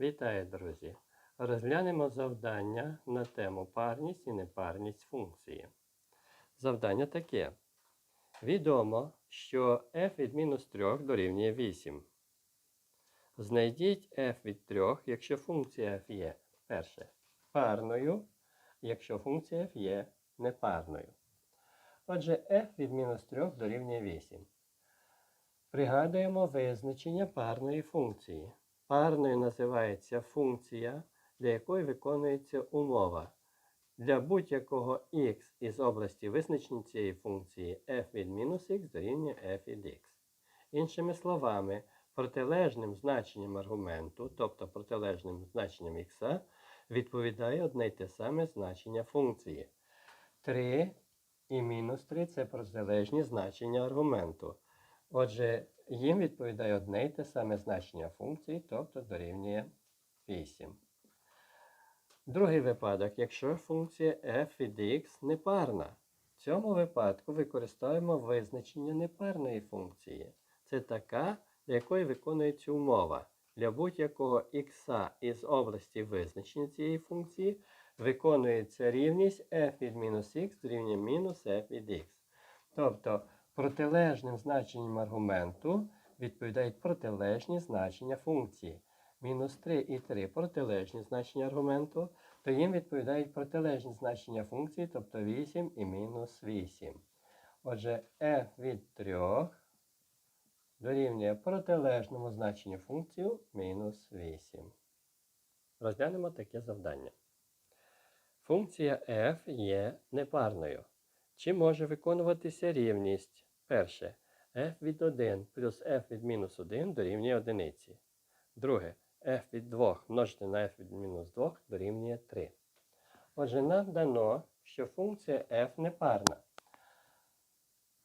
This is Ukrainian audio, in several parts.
Вітаю, друзі! Розглянемо завдання на тему парність і непарність функції. Завдання таке. Відомо, що f від мінус 3 дорівнює 8. Знайдіть f від 3, якщо функція f є перше парною, якщо функція f є непарною. Отже, f від мінус 3 дорівнює 8. Пригадуємо визначення парної функції. Парною називається функція, для якої виконується умова. Для будь-якого x із області визначення цієї функції f від мінус x дорівнює f від x. Іншими словами, протилежним значенням аргументу, тобто протилежним значенням x, відповідає одне й те саме значення функції. 3 і мінус 3 це протилежні значення аргументу. Отже, їм відповідає одне й те саме значення функції, тобто дорівнює 8. Другий випадок, якщо функція f від x непарна. В цьому випадку використовуємо визначення непарної функції. Це така, для якої виконується умова. Для будь-якого х із області визначення цієї функції виконується рівність f від мінус х дорівнює мінус f від x. Тобто протилежним значенням аргументу відповідають протилежні значення функції. Мінус 3 і 3 протилежні значення аргументу, то їм відповідають протилежні значення функції, тобто 8 і мінус 8. Отже, f від 3 дорівнює протилежному значенню функцію мінус 8. Розглянемо таке завдання. Функція f є непарною. Чи може виконуватися рівність? Перше. f від 1 плюс f від мінус 1 дорівнює 1. Друге. f від 2 множити на f від мінус 2 дорівнює 3. Отже, нам дано, що функція f непарна.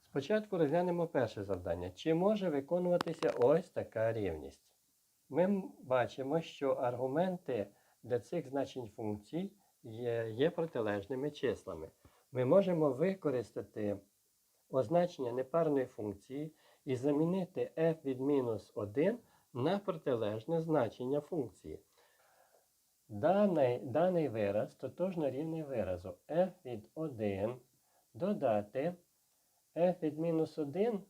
Спочатку розглянемо перше завдання. Чи може виконуватися ось така рівність? Ми бачимо, що аргументи для цих значень функцій є, є протилежними числами. Ми можемо використати означення непарної функції і замінити f від мінус 1 на протилежне значення функції. Даний, даний вираз тотожно рівний виразу f від 1 додати f від мінус 1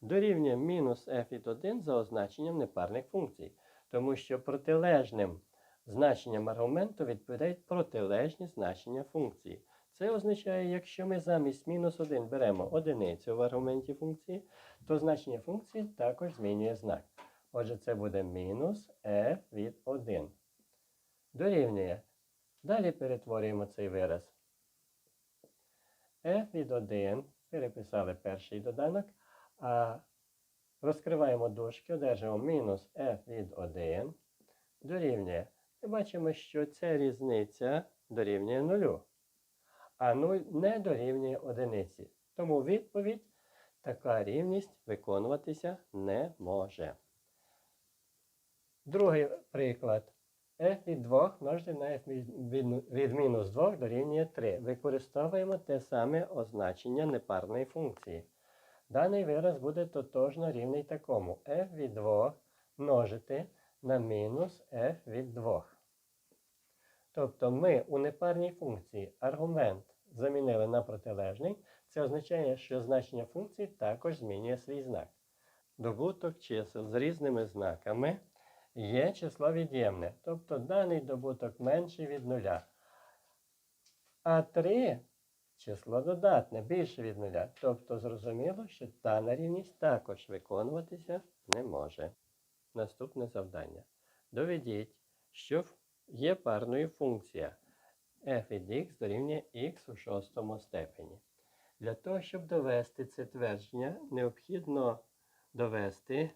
дорівнює мінус f від 1 за означенням непарних функцій, тому що протилежним значенням аргументу відповідають протилежні значення функції. Це означає, якщо ми замість мінус 1 беремо одиницю в аргументі функції, то значення функції також змінює знак. Отже, це буде мінус f від 1. Дорівнює. Далі перетворюємо цей вираз. f від 1 переписали перший доданок, а розкриваємо дужки, одержимо мінус f від 1 дорівнює. Ми бачимо, що ця різниця дорівнює 0 а 0 не дорівнює одиниці. Тому відповідь така рівність виконуватися не може. Другий приклад. f від 2 множити на f від, мінус 2 дорівнює 3. Використовуємо те саме означення непарної функції. Даний вираз буде тотожно рівний такому f від 2 множити на мінус f від 2. Тобто ми у непарній функції аргумент замінили на протилежний. Це означає, що значення функції також змінює свій знак. Добуток чисел з різними знаками є число від'ємне, тобто даний добуток менший від нуля. А 3 число додатне, більше від нуля. Тобто зрозуміло, що дана рівність також виконуватися не може. Наступне завдання. Доведіть, що є парною функція f від x дорівнює x у шостому степені. Для того, щоб довести це твердження, необхідно довести,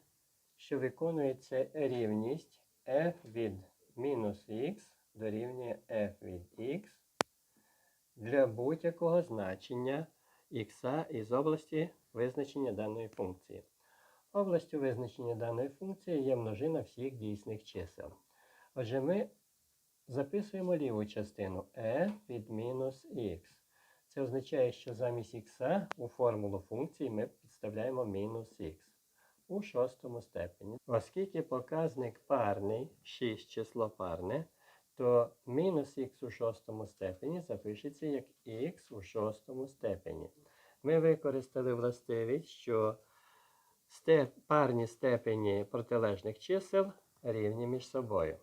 що виконується рівність f від мінус x дорівнює f від x для будь-якого значення x із області визначення даної функції. Областю визначення даної функції є множина всіх дійсних чисел. Отже, ми записуємо ліву частину e від мінус x. Це означає, що замість х у формулу функції ми підставляємо мінус х. у шостому степені. Оскільки показник парний, 6 число парне, то мінус х у шостому степені запишеться як х у шостому степені. Ми використали властивість, що степ, парні степені протилежних чисел рівні між собою.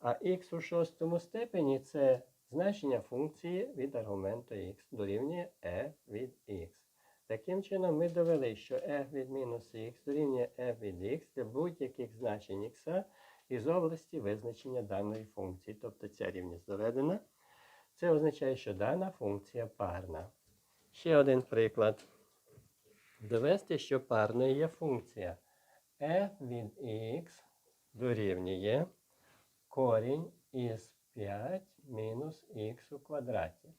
А х у шостому степені це значення функції від аргументу х дорівнює e від x. Таким чином, ми довели, що f від мінус х дорівнює f від x для будь-яких значень х із області визначення даної функції. Тобто ця рівність доведена. Це означає, що дана функція парна. Ще один приклад. Довести, що парною є функція f від x дорівнює корінь із 5 мінус х у квадраті.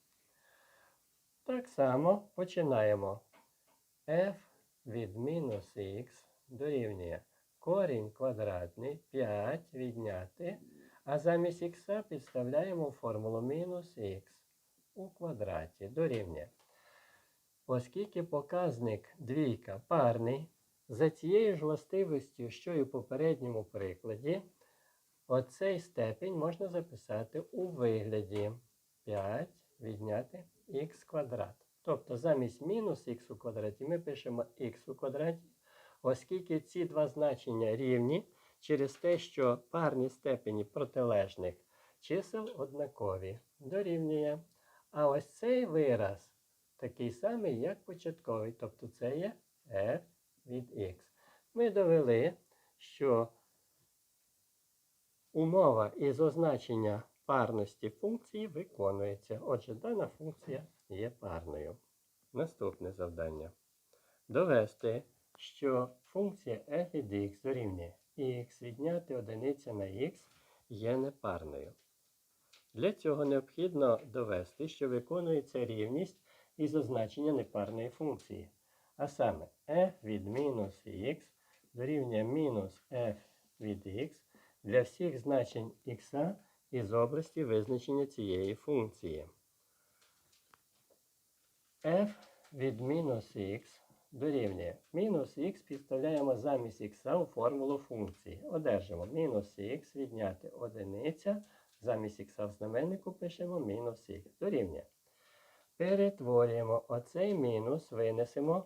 Так само починаємо. f від мінус х дорівнює корінь квадратний 5 відняти, а замість х підставляємо формулу мінус х у квадраті дорівнює. Оскільки показник двійка парний, за цією ж властивістю, що і у попередньому прикладі, оцей степень можна записати у вигляді 5 відняти х квадрат. Тобто замість мінус х у квадраті ми пишемо х у квадраті, оскільки ці два значення рівні через те, що парні степені протилежних чисел однакові дорівнює. А ось цей вираз такий самий, як початковий, тобто це є f від x. Ми довели, що умова із означення парності функції виконується. Отже, дана функція є парною. Наступне завдання. Довести, що функція f від x дорівнює x відняти одиниця на x є непарною. Для цього необхідно довести, що виконується рівність із означення непарної функції. А саме f від мінус х дорівнює мінус f від x для всіх значень х із області визначення цієї функції. f від мінус х дорівнює мінус х підставляємо замість х у формулу функції. Одержимо мінус х відняти одиниця, замість х в знаменнику пишемо мінус х дорівнює. Перетворюємо оцей мінус, винесемо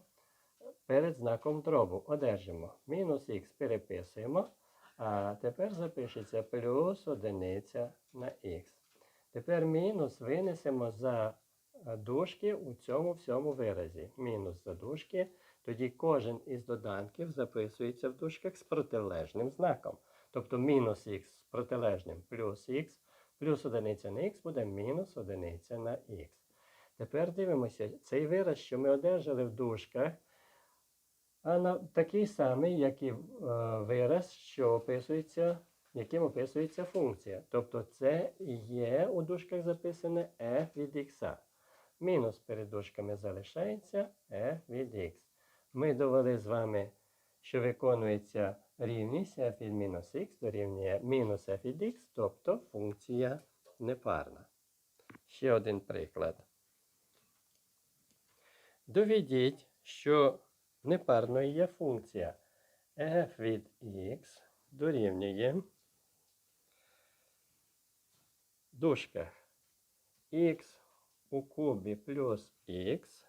перед знаком дробу. Одержимо мінус х переписуємо. А тепер запишеться плюс одиниця на х. Тепер мінус винесемо за дужки у цьому всьому виразі. Мінус за дужки. Тоді кожен із доданків записується в дужках з протилежним знаком. Тобто мінус х з протилежним плюс х, плюс одиниця на х буде мінус одиниця на х. Тепер дивимося, цей вираз, що ми одержали в дужках, а на, такий самий, як і е, вираз, що описується, яким описується функція. Тобто це є у дужках записане f від х. Мінус перед дужками залишається f від x. Ми довели з вами, що виконується рівність f від мінус х дорівнює мінус f від x, тобто функція непарна. Ще один приклад. Доведіть, що непарною є функція f від x дорівнює в дужках x у кубі плюс x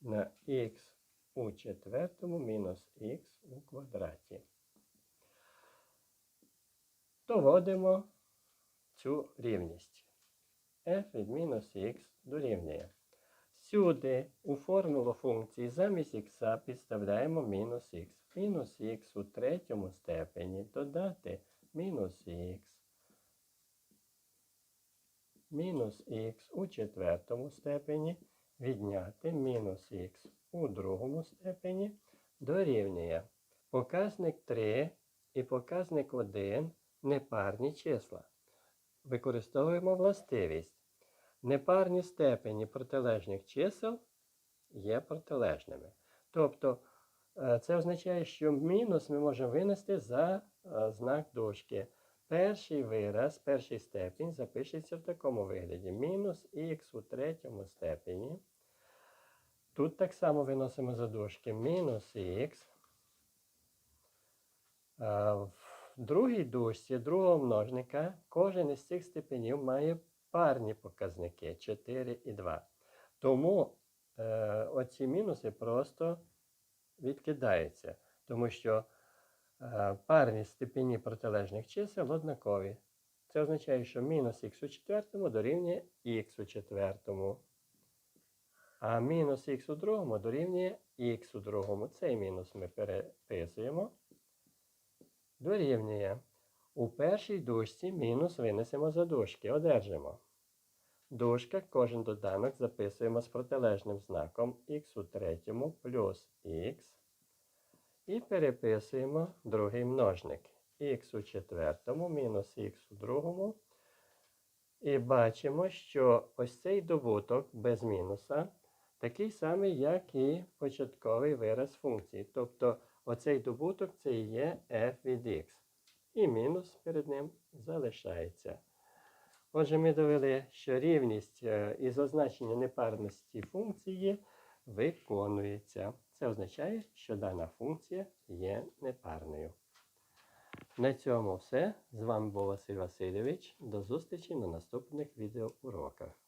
на x у четвертому мінус х у квадраті. Доводимо цю рівність. f від мінус х дорівнює. Всюди у формулу функції замість х підставляємо мінус х. Мінус х у третьому степені додати мінус х. Мінус х у четвертому степені відняти мінус х у другому степені дорівнює. Показник 3 і показник 1 непарні числа. Використовуємо властивість. Непарні степені протилежних чисел є протилежними. Тобто е, це означає, що мінус ми можемо винести за е, знак дужки. Перший вираз, перший степінь запишеться в такому вигляді. Мінус х у третьому степені Тут так само виносимо за дужки мінус х. В другій дужці другого множника кожен із цих степенів має парні показники 4 і 2. Тому е, оці мінуси просто відкидаються, тому що е, парні степені протилежних чисел однакові. Це означає, що мінус х у четвертому дорівнює х у четвертому. А мінус х у другому дорівнює х у другому. Цей мінус ми переписуємо. Дорівнює. У першій дужці мінус винесемо за дужки. Одержимо. Дужка, кожен доданок записуємо з протилежним знаком х у третьому плюс х. І переписуємо другий множник. х у четвертому мінус х у другому. І бачимо, що ось цей добуток без мінуса такий самий, як і початковий вираз функції. Тобто оцей добуток це і є f від x. І мінус перед ним залишається. Отже, ми довели, що рівність е, із означення непарності функції виконується. Це означає, що дана функція є непарною. На цьому все. З вами був Василь Васильович. До зустрічі на наступних відеоуроках.